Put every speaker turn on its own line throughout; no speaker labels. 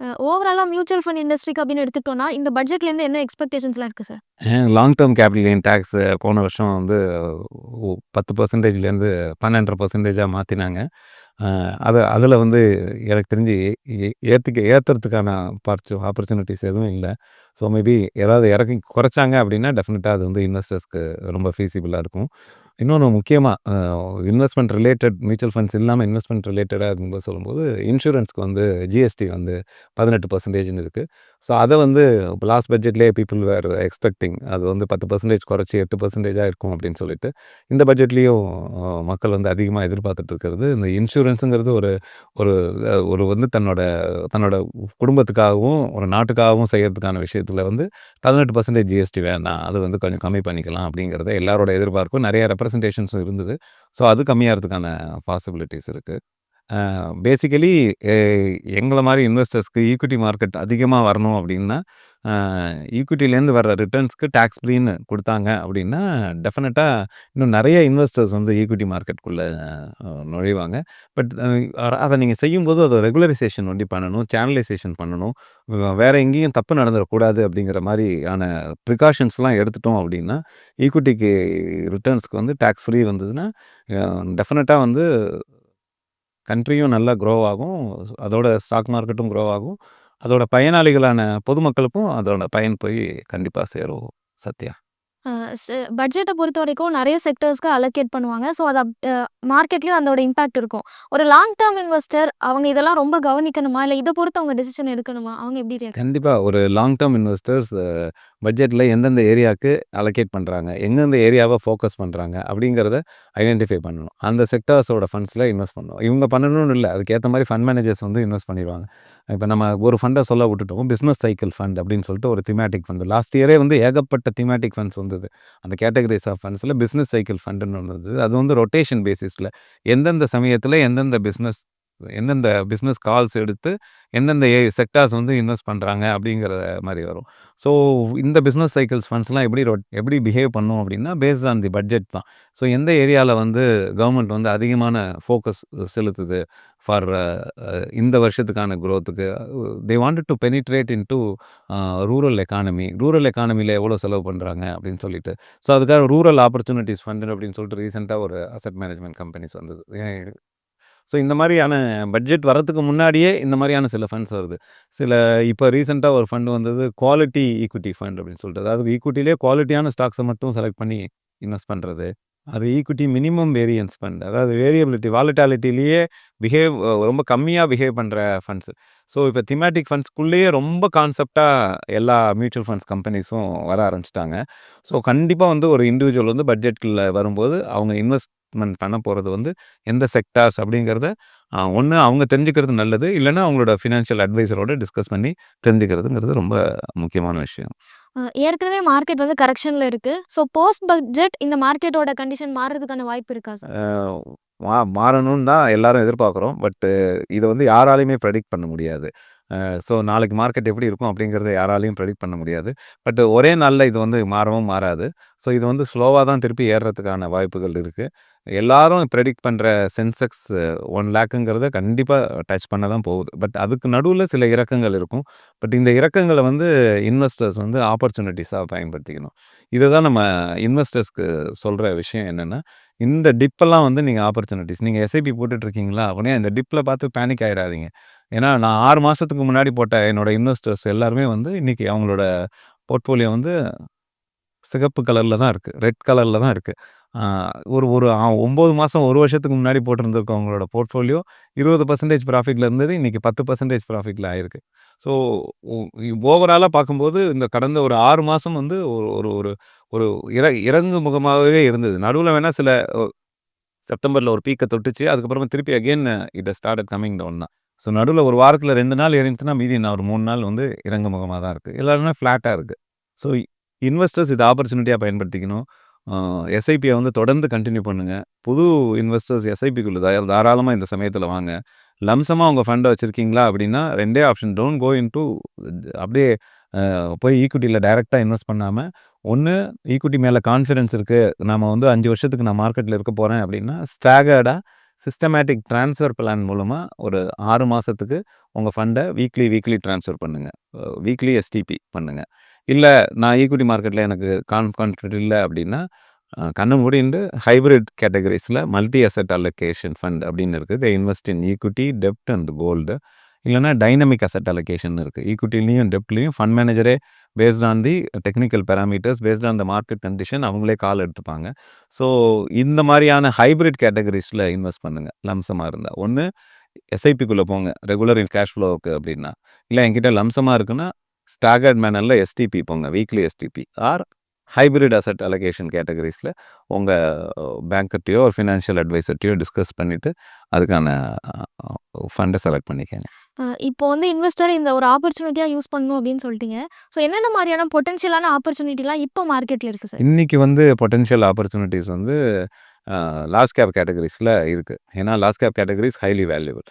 ஓவராலாக mutual fund இண்டஸ்ட்ரிக்கு அப்படின்னு எடுத்துட்டோம்னா, இந்த பட்ஜெட்லேருந்து என்ன எக்ஸ்பெக்டேஷன்ஸ்லாம் இருக்குது sir?
Long term capital gain tax போன வருஷம் வந்து பத்து பர்சன்டேஜ்லேருந்து பன்னெண்டரை பர்சன்டேஜாக மாற்றினாங்க அதை அதில் வந்து எனக்கு தெரிஞ்சு ஏற்றுக்க ஏற்றுறதுக்கான ஏத்துறதுக்கான பார்ச்சு ஆப்பர்ச்சுனிட்டிஸ் எதுவும் இல்லை ஸோ மேபி ஏதாவது இறக்கி குறைச்சாங்க அப்படின்னா, டெஃபினட்டாக அது வந்து இன்வெஸ்டர்ஸ்க்கு ரொம்ப ஃபீஸிபிளாக இருக்கும். இன்னொன்று முக்கியமாக இன்வெஸ்ட்மெண்ட் ரிலேட்டட் மியூச்சுவல் ஃபண்ட்ஸ் இல்லாமல் இன்வெஸ்ட்மெண்ட் ரிலேட்டடாக இருக்கும்போது சொல்லும்போது, இன்சூரன்ஸ்க்கு வந்து ஜிஎஸ்டி வந்து பதினெட்டு பர்சன்டேஜ்னு இருக்குது ஸோ அதை வந்து லாஸ்ட் பட்ஜெட்லேயே பீப்பிள் வேர் எக்ஸ்பெக்டிங் அது வந்து பத்து பர்சன்டேஜ் குறைச்சி எட்டு பர்சன்டேஜாக இருக்கும் அப்படின்னு சொல்லிட்டு, இந்த பட்ஜெட்லேயும் மக்கள் வந்து அதிகமாக எதிர்பார்த்துட்டு இருக்கிறது, இந்த இன்சூரன்ஸுங்கிறது ஒரு ஒரு ஒரு வந்து தன்னோட தன்னோட குடும்பத்துக்காகவும், ஒரு நாட்டுக்காகவும் செய்கிறதுக்கான விஷயத்தில் வந்து 18% ஜிஎஸ்டி வேணாம். அது வந்து கொஞ்சம் கம்மி பண்ணிக்கலாம் அப்படிங்கிறத எல்லாரோட எதிர்பார்ப்பும். நிறைய ரெப்ரசன்டேஷன்ஸும் இருந்தது. ஸோ அது கம்மியாகிறதுக்கான பாசிபிலிட்டிஸ் இருக்குது பேசிக்கலி எங்களை மாதிரி இன்வெஸ்டர்ஸ்க்கு ஈக்விட்டி மார்க்கெட் அதிகமாக வரணும் அப்படின்னா, ஈக்விட்டிலேருந்து வர்ற ரிட்டர்ன்ஸ்க்கு டேக்ஸ் ஃப்ரீன்னு கொடுத்தாங்க அப்படின்னா, டெஃபினட்டாக இன்னும் நிறைய இன்வெஸ்டர்ஸ் வந்து ஈக்விட்டி மார்க்கெட்டுக்குள்ளே நுழைவாங்க. பட் அதை நீங்கள் செய்யும்போது அதை ரெகுலரைசேஷன் ஒண்டி பண்ணணும். சேனலைசேஷன் பண்ணணும். வேறு எங்கேயும் தப்பு நடந்துடக்கூடாது அப்படிங்கிற மாதிரியான ப்ரிகாஷன்ஸ்லாம் எடுத்துட்டோம் அப்படின்னா, ஈக்விட்டிக்கு ரிட்டர்ன்ஸ்க்கு வந்து டேக்ஸ் ஃப்ரீ வந்ததுன்னா, டெஃபினட்டாக வந்து கண்ட்ரியும் நல்லா க்ரோ ஆகும். அதோட ஸ்டாக் மார்க்கெட்டும் க்ரோ ஆகும். அதோட பயனாளிகளான பொதுமக்களுக்கும் அதோட பயன் போய் கண்டிப்பாக சேரும். சத்யா.
பட்ஜெட்டை பொறுத்த வரைக்கும் நிறைய செக்டர்ஸ்க்கு அலோகேட் பண்ணுவாங்க. ஸோ அது அப் அதோட இம்பாக்ட் இருக்கும். ஒரு லாங் டேர்ம் இன்வெஸ்டர் அவங்க இதெல்லாம் ரொம்ப கவனிக்கணுமா? இல்லை இதை பொறுத்து அவங்க டிசிஷன் எடுக்கணுமா? அவங்க எப்படி
கண்டிப்பாக ஒரு லாங் டேர்ம் இன்வெஸ்டர்ஸ் பட்ஜெட்டில் எந்தெந்த ஏரியாவுக்கு அலோகேட் பண்ணுறாங்க எந்தெந்த ஏரியாவை ஃபோக்கஸ் பண்ணுறாங்க அப்படிங்கிறத ஐடென்டிஃபை பண்ணணும். அந்த செக்டார்ஸோட ஃபண்ட்ஸில் இன்வெஸ்ட் பண்ணணும். இவங்க பண்ணணும்னு இல்லை அதுக்கேற்ற மாதிரி ஃபண்ட் மேனேஜர்ஸ் வந்து இன்வெஸ்ட் பண்ணிடுவாங்க இப்போ நம்ம ஒரு ஃபண்டை சொல்ல விட்டுட்டோம். பிஸ்னஸ் சைக்கிள் ஃபண்ட் அப்படின்னு சொல்லிட்டு ஒரு திமேட்டிக் ஃபண்ட். லாஸ்ட் இயரே வந்து ஏகப்பட்ட திமேட்டிக் ஃபண்ட்ஸ் வந்தது. அந்த கேட்டகரிஸ் ஆஃப் ஃபண்ட்ஸில் பிசினஸ் சைக்கிள் ஃபண்டுன்னு ஒன்று இருந்தது. அது வந்து ரொட்டேஷன் பேசிஸ்ல எந்தெந்த சமயத்துல எந்தெந்த பிசினஸ் எந்தெந்த பிஸ்னஸ் கால்ஸ் எடுத்து எந்தெந்த ஏ செக்டார்ஸ் வந்து இன்வெஸ்ட் பண்ணுறாங்க அப்படிங்கிற மாதிரி வரும். ஸோ இந்த பிஸ்னஸ் சைக்கிள்ஸ் ஃபண்ட்ஸ்லாம் எப்படி ரொட் எப்படி பிஹேவ் பண்ணும் அப்படின்னா, பேஸ்ட் ஆன் தி பட்ஜெட் தான். ஸோ எந்த ஏரியாவில் வந்து கவர்மெண்ட் வந்து அதிகமான ஃபோக்கஸ் செலுத்துது ஃபார் இந்த வருஷத்துக்கான குரோத்துக்கு they wanted to penetrate into rural economy. Rural எக்கானமியில் எவ்வளோ செலவு பண்ணுறாங்க அப்படின்னு சொல்லிட்டு. ஸோ அதுக்காக ரூரல் ஆப்பர்ச்சுனிட்டிஸ் ஃபண்டு அப்படின்னு சொல்லிட்டு ரீசெண்டாக ஒரு அசெட் மேனேஜ்மெண்ட் கம்பெனிஸ் வந்தது. ஸோ இந்த மாதிரியான பட்ஜெட் வரதுக்கு முன்னாடியே இந்த மாதிரியான சில ஃபண்ட்ஸ் வருது. சில இப்போ ரீசெண்டாக ஒரு ஃபண்ட் வந்தது. குவாலிட்டி ஈக்விட்டி ஃபண்ட் அப்படின்னு சொல்லிட்டு. அதாவது ஈக்விட்டிலேயே குவாலிட்டியான ஸ்டாக்ஸை மட்டும் செலக்ட் பண்ணி இன்வெஸ்ட் பண்ணுறது அது ஈக்விட்டி மினிமம் வேரியன்ஸ் ஃபண்ட். அதாவது வேரியபிலிட்டி வாலட்டாலிட்டிலேயே பிஹேவ் ரொம்ப கம்மியாக பிஹேவ் பண்ணுற ஃபண்ட்ஸ். ஸோ இப்போ திமேட்டிக் ஃபண்ட்ஸ்க்குள்ளேயே ரொம்ப கான்செப்டாக எல்லா மியூச்சுவல் ஃபண்ட்ஸ் கம்பெனிஸும் வர ஆரம்பிச்சிட்டாங்க ஸோ கண்டிப்பாக வந்து ஒரு இண்டிவிஜுவல் வந்து பட்ஜெட்டில் வரும்போது அவங்க இன்வெஸ்ட் இன்வெஸ்ட்மென்ட் பண்ண போறது வந்து எந்த செக்டார்ஸ் அப்படிங்கிறத ஒண்ணு அவங்க தெரிஞ்சுக்கிறது நல்லது. இல்லன்னா அவங்களோட ஃபினான்ஷியல் அட்வைசரோட டிஸ்கஸ் பண்ணி தெரிஞ்சுக்கிறதுங்கிறது ரொம்ப முக்கியமான விஷயம்.
ஏற்கனவே மார்க்கெட் வந்து கரெக்ஷன்ல இருக்கு. ஸோ போஸ்ட் பட்ஜெட் இந்த மார்க்கெட்டோட கண்டிஷன் மாறுறதுக்கான வாய்ப்பு இருக்கா சார்?
மா மாறணும்னு தான் எல்லாரும் எதிர்பார்க்குறோம். பட் இத வந்து யாராலயுமே பிரெடிக்ட் பண்ண முடியாது. ஸோ நாளைக்கு மார்க்கெட் எப்படி இருக்கும் அப்படிங்கிறத யாராலயும் பிரெடிக்ட் பண்ண முடியாது. பட் ஒரே நாள்ல இது வந்து மாறவும் மாறாது. ஸோ இது வந்து ஸ்லோவா தான் திருப்பி ஏறுறதுக்கான வாய்ப்புகள் இருக்கு. எல்லாரும் ப்ரெடிக்ட் பண்ணுற சென்செக்ஸ் 1,00,000ங்கிறத கண்டிப்பா டச் பண்ண தான் போகுது. பட் அதுக்கு நடுவில் சில இறக்கங்கள் இருக்கும். பட் இந்த இறக்கங்களை வந்து இன்வெஸ்டர்ஸ் வந்து ஆப்பர்ச்சுனிட்டிஸாக பயன்படுத்திக்கணும். இதை தான் நம்ம இன்வெஸ்டர்ஸ்க்கு சொல்கிற விஷயம் என்னென்னா இந்த டிப்பெல்லாம் வந்து நீங்கள் ஆப்பர்ச்சுனிட்டிஸ் நீங்கள் எஸ்ஐபி போட்டுட்ருக்கீங்களா இருக்கீங்களா? இந்த டிப்பில் பார்த்து பேனிக் ஆகிடாதீங்க ஏன்னா நான் ஆறு மாதத்துக்கு முன்னாடி போட்ட என்னோட இன்வெஸ்டர்ஸ் எல்லாருமே வந்து இன்றைக்கி அவங்களோட போர்ட்ஃபோலியோ வந்து சிகப்பு கலரில் தான் இருக்குது ரெட் கலரில் தான் இருக்குது ஒரு ஒரு ஒம்பது மாதம் ஒரு வருஷத்துக்கு முன்னாடி போட்டிருந்திருக்கவங்களோட போர்ட்ஃபோலியோ இருபது பர்சன்டேஜ் ப்ராஃபிட்டில் இருந்தது. இன்றைக்கி பத்து பர்சன்டேஜ் ப்ராஃபிட்டில் ஆயிருக்கு. ஸோ ஓவராலாக பார்க்கும்போது இந்த கடந்த ஒரு ஆறு மாதம் வந்து ஒரு ஒரு ஒரு ஒரு இற இறங்கு முகமாகவே இருந்தது. நடுவில் வேணால் சில செப்டம்பரில் ஒரு பீக்கை தொட்டுச்சு. அதுக்கப்புறமா திருப்பி அகைன் இதை ஸ்டார்ட் கம்மிங் கமிங் டவுன் தான். ஸோ நடுவில் ஒரு வாரத்தில் ரெண்டு நாள் ஏறிச்சுன்னா, மீதி நான் ஒரு மூணு நாள் வந்து இறங்கு முகமாக தான் இருக்குது எல்லாருமே ஃப்ளாட்டாக இருக்குது ஸோ இன்வெஸ்டர்ஸ் இதை ஆப்பர்ச்சுனிட்டியாக பயன்படுத்திக்கணும். எஸ்ஐபியை வந்து தொடர்ந்து கண்டினியூ பண்ணுங்கள் புது இன்வெஸ்டர்ஸ் எஸ்ஐபிக்குள்ள தா தாராளமாக இந்த சமயத்தில் வாங்க. லம்சமாக உங்கள் ஃபண்டை வச்சுருக்கீங்களா அப்படின்னா ரெண்டே ஆப்ஷன் டோன்ட் கோ இன்டூ அப்படியே போய் ஈக்குவிட்டியில் டைரெக்டாக இன்வெஸ்ட் பண்ணாமல் ஒன்று ஈக்குவிட்டி மேலே கான்ஃபிடன்ஸ் இருக்குது நம்ம வந்து அஞ்சு வருஷத்துக்கு நான் மார்க்கெட்டில் இருக்க போகிறேன் அப்படின்னா, ஸ்டாகர்டா சிஸ்டமேட்டிக் ட்ரான்ஸ்ஃபர் பிளான் மூலமாக ஒரு ஆறு மாதத்துக்கு உங்கள் ஃபண்டை வீக்லி வீக்லி ட்ரான்ஸ்ஃபர் பண்ணுங்கள் வீக்லி எஸ்டிபி பண்ணுங்கள் இல்லை நான் ஈக்விட்டி மார்க்கெட்டில் எனக்கு கான்ஃபிடன்ட் இல்லை அப்படின்னா அஹ், கண்ணை மூடிண்டு ஹைப்ரிட் கேட்டகரிஸில் மல்டி அசெட் அலோகேஷன் ஃபண்ட் அப்படின்னு இருக்குது தே இன்வெஸ்ட் இன் ஈக்விட்டி டெப்ட் அண்ட் கோல்டு இல்லைனா டைனமிக் அசெட் அலோகேஷன் இருக்குது ஈக்விட்டிலையும் டெப்ட்லையும் fund மேனேஜரே based on the technical parameters based on the market condition அவங்களே கால் எடுத்துப்பாங்க. ஸோ இந்த மாதிரியான ஹைப்ரிட் கேட்டகரிஸில் இன்வெஸ்ட் பண்ணுங்கள் லம்சமாக இருந்தால் ஒன்று எஸ்ஐபிக்குள்ளே போங்க. ரெகுலர் கேஷ் ஃப்ளோவுக்கு அப்படின்னா. இல்லை என்கிட்ட லம்சமாக இருக்குன்னா ஸ்டாகர்ட் மேனரில் எஸ்டிபி போங்க weekly STP or hybrid asset allocation கேட்டகரிஸில் உங்கள் பேங்க்கிட்டையோ ஒரு ஃபினான்ஷியல் அட்வைசர்ட்டையோ டிஸ்கஸ் பண்ணிவிட்டு அதுக்கான ஃபண்டை செலக்ட் பண்ணிக்கங்க.
இப்போ வந்து இன்வெஸ்டர் இந்த ஒரு ஆப்பர்ச்சுனிட்டியாக யூஸ் பண்ணணும் அப்படின்னு சொல்லிட்டீங்க. ஸோ என்னென்ன மாதிரியான பொட்டன்ஷியலான ஆப்பர்ச்சுனிட்டிலாம் இப்போ மார்க்கெட்டில் இருக்குது சார்
இன்னைக்கு வந்து பொட்டென்ஷியல் ஆப்பர்ச்சுனிட்டிஸ் வந்து லாஸ்ட் கேப் கேட்டகரிஸில் இருக்குது ஏன்னா last cap categories highly valuable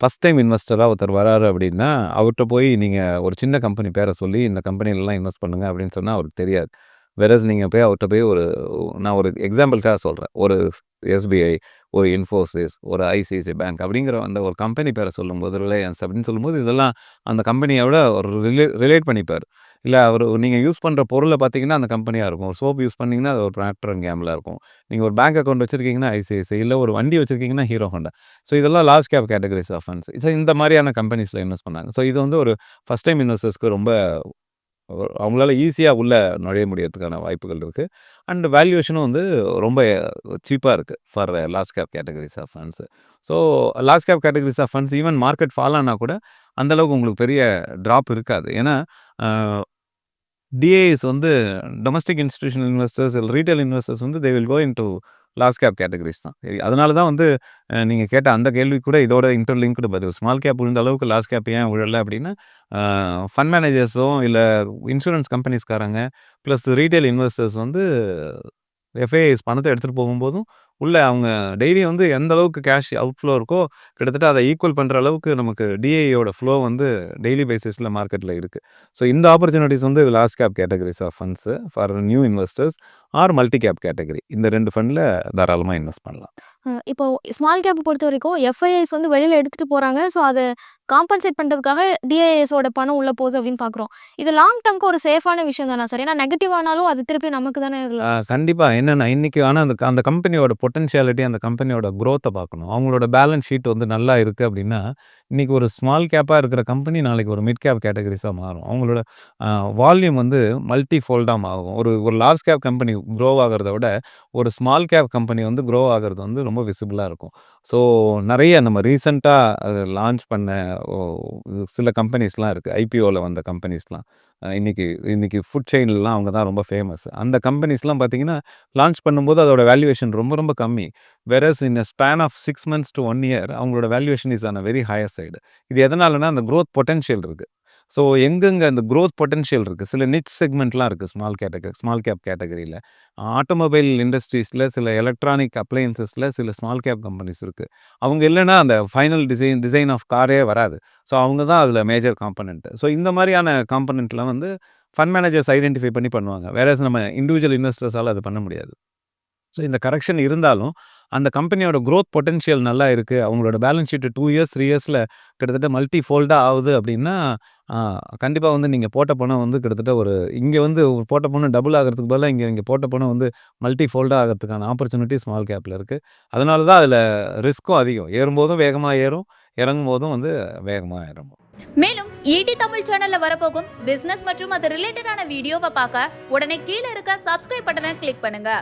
first time இன்வெஸ்டராக ஒருத்தர் வராரு அப்படின்னா அவர்கிட்ட போய் நீங்கள் ஒரு சின்ன கம்பெனி பேரை சொல்லி இந்த கம்பெனிலலாம் இன்வெஸ்ட் பண்ணுங்க அப்படின்னு சொன்னால் அவருக்கு தெரியாது. வெரஸ் நீங்கள் போய் அவர்கிட்ட போய் ஒரு நான் ஒரு எக்ஸாம்பிளுக்காக சொல்கிறேன் ஒரு எஸ்பிஐ ஒரு இன்ஃபோசிஸ் ஒரு ஐசிஐசி பேங்க் அப்படிங்கிற அந்த ஒரு கம்பெனி பேரை சொல்லும்போது ரிலையன்ஸ் அப்படின்னு சொல்லும்போது இதெல்லாம் அந்த கம்பெனியோட ஒரு ரிலே ரிலேட் பண்ணிப்பார். இல்லை அவர் நீங்கள் யூஸ் பண்ணுற பொருளை பார்த்தீங்கன்னா அந்த கம்பெனியாக இருக்கும். ஒரு சோப் யூஸ் பண்ணிங்கன்னா அது ஒரு ப்ராக்டர் அண்ட் கேமில் இருக்கும். நீங்கள் ஒரு பேங்க் அக்கௌண்ட் வச்சிருக்கீங்கன்னா ஐசிஐசி இல்லை ஒரு வண்டி வச்சிருக்கீங்கன்னா ஹீரோ ஹோண்டா. ஸோ இதெல்லாம் large cap categories of funds so இந்த மாதிரியான கம்பெனிஸில் இன்வெஸ்ட் பண்ணாங்க. ஸோ இது வந்து ஒரு ஃபஸ்ட் டைம் இன்வெஸ்டர்ஸ்க்கு ரொம்ப அவங்களால ஈஸியாக உள்ளே நுழைய முடியறதுக்கான வாய்ப்புகள் இருக்குது அண்ட் வேல்யூவேஷனும் வந்து ரொம்ப சீப்பாக இருக்குது for last cap categories of funds so last cap categories of funds even market fall ஆனால் கூட அந்தளவுக்கு உங்களுக்கு பெரிய ட்ராப் இருக்காது. ஏன்னா டிஏஎஸ் வந்து டொமஸ்டிக் இன்ஸ்டியூஷனல் இன்வெஸ்டர்ஸ் இல்லை ரீட்டைல் இன்வெஸ்டர்ஸ் வந்து they will go into large cap categories தான் அதனால தான் வந்து நீங்கள் கேட்ட அந்த கேள்வி கூட இதோட இன்டர்லிங்க்டு பதில் ஸ்மால் கேப் விழுந்த அளவுக்கு லார்ஜ் கேப் ஏன் விழலை அப்படின்னா ஃபண்ட் மேனேஜர்ஸும் இல்லை இன்சூரன்ஸ் கம்பெனிஸ்காரங்க ப்ளஸ் ரீட்டைல் இன்வெஸ்டர்ஸ் வந்து எஃப்ஐஎஸ் பணத்தை எடுத்துகிட்டு போகும்போதும் உள்ள அவங்க டெய்லி வந்து எந்த அளவுக்கு கேஷ் அவுட் ஃப்ளோ இருக்கோ கிட்டத்தட்ட அதை ஈக்குவல் பண்ணுற அளவுக்கு நமக்கு டிஏயோட ஃப்ளோ வந்து டெய்லி பேசிஸில் மார்க்கெட்டில் இருக்குது ஸோ இந்த ஆப்பர்ச்சுனிட்டிஸ் வந்து last cap categories of funds for new investors are multi cap category இந்த ரெண்டு ஃபண்டில் தாராளமாக இன்வெஸ்ட் பண்ணலாம்.
இப்போ ஸ்மால் கேப் பொறுத்த வரைக்கும் எஃப்ஐஐஸ் வந்து வெளியில் எடுத்துகிட்டு போகிறாங்க ஸோ அதை காம்பன்சேட் பண்ணுறதுக்காக டிஐஎஸோட பணம் உள்ளே போகுது அப்படின்னு பார்க்குறோம் இது லாங் டர்ம்க்கு ஒரு சேஃபான விஷயம் தானே சார்? ஏன்னா நெகட்டிவ் ஆனாலும் அது திருப்பி நமக்கு தானே
கண்டிப்பாக என்னென்னா இன்றைக்கி ஆனால் அந்த அந்த கம்பெனியோட பொட்டன்ஷியாலிட்டி அந்த கம்பெனியோட க்ரோத்தை பார்க்கணும். அவங்களோட பேலன்ஸ் ஷீட் வந்து நல்லா இருக்குது அப்படின்னா இன்றைக்கி ஒரு ஸ்மால் கேப்பாக இருக்கிற கம்பெனி நாளைக்கு ஒரு மிட் கேப் கேட்டகரிஸாக மாறும். அவங்களோட வால்யூம் வந்து மல்டி ஃபோல்டாக ஆகும் ஒரு ஒரு லார்ஜ் கேப் கம்பெனி க்ரோ ஆகிறத விட ஒரு ஸ்மால் கேப் கம்பெனி வந்து க்ரோ ஆகிறது வந்து ரொம்ப விசிபிளாக இருக்கும். ஸோ நிறைய நம்ம ரீசண்டாக லான்ச் பண்ண ஓ, சில கம்பெனிஸ்லாம் இருக்குது ஐபிஓவில் வந்த கம்பெனிஸ்லாம் இன்றைக்கி இன்றைக்கி ஃபுட் செயின்லாம் அவங்க தான் ரொம்ப ஃபேமஸ் அந்த கம்பெனிஸ்லாம் பார்த்தீங்கன்னா லான்ச் பண்ணும்போது அதோட வேல்யூவேஷன் ரொம்ப ரொம்ப கம்மி. Whereas in span of six months to one year அவங்களோட valuation is on very higher side இது எதனாலனா அந்த க்ரோத் பொட்டன்ஷியல் இருக்குது ஸோ எங்கெங்கே அந்த க்ரோத் பொட்டன்ஷியல் இருக்குது சில நிச் செக்மெண்ட்லாம் இருக்குது ஸ்மால் கேட்டகரி ஸ்மால் கேப் கேட்டகரியில் ஆட்டோமொபைல் இண்டஸ்ட்ரீஸில் சில எலக்ட்ரானிக் அப்ளையன்சஸில் சில ஸ்மால் கேப் கம்பெனிஸ் இருக்குது அவங்க இல்லைன்னா அந்த ஃபைனல் டிசைன் டிசைன் ஆஃப் காரே வராது. ஸோ அவங்க தான் அதில் மேஜர் காம்பனண்ட்டு ஸோ இந்த மாதிரியான காம்பனண்ட்லாம் வந்து ஃபண்ட் மேனேஜர்ஸ் ஐடென்டிஃபை பண்ணி பண்ணுவாங்க. வேற நம்ம இண்டிவிஜுவல் இன்வெஸ்டர்ஸால் அது பண்ண முடியாது. ஸோ இந்த கரெக்ஷன் இருந்தாலும் அந்த கம்பெனியோட க்ரோத் பொட்டென்ஷியல் நல்லா இருக்குது அவங்களோட balance sheet two years three இயர்ஸில் கிட்டத்தட்ட மல்டி ஃபோல்டாக ஆகுது அப்படின்னா கண்டிப்பாக வந்து நீங்கள் போட்ட பணம் வந்து கிட்டத்தட்ட ஒரு இங்கே வந்து ஒரு போட்ட பணம் டபுள் ஆகிறதுக்கு பதிலாக இங்கே இங்கே போட்ட பணம் வந்து மல்டி ஃபோல்டாக ஆகிறதுக்கான ஆப்பர்ச்சுனிட்டி ஸ்மால் கேப்பில் இருக்குது அதனால தான் அதில் ரிஸ்க்கும் அதிகம். ஏறும்போதும் வேகமாக ஏறும் இறங்கும் போதும் வந்து வேகமாக இறங்கும்
மேலும் ஈடி தமிழ் சேனல்ல வரப்போகும் பிசினஸ் மற்றும் அது ரிலேட்டடான வீடியோவை பார்க்க உடனே கீழே இருக்க சப்ஸ்கிரைப் பட்டனை கிளிக் பண்ணுங்க.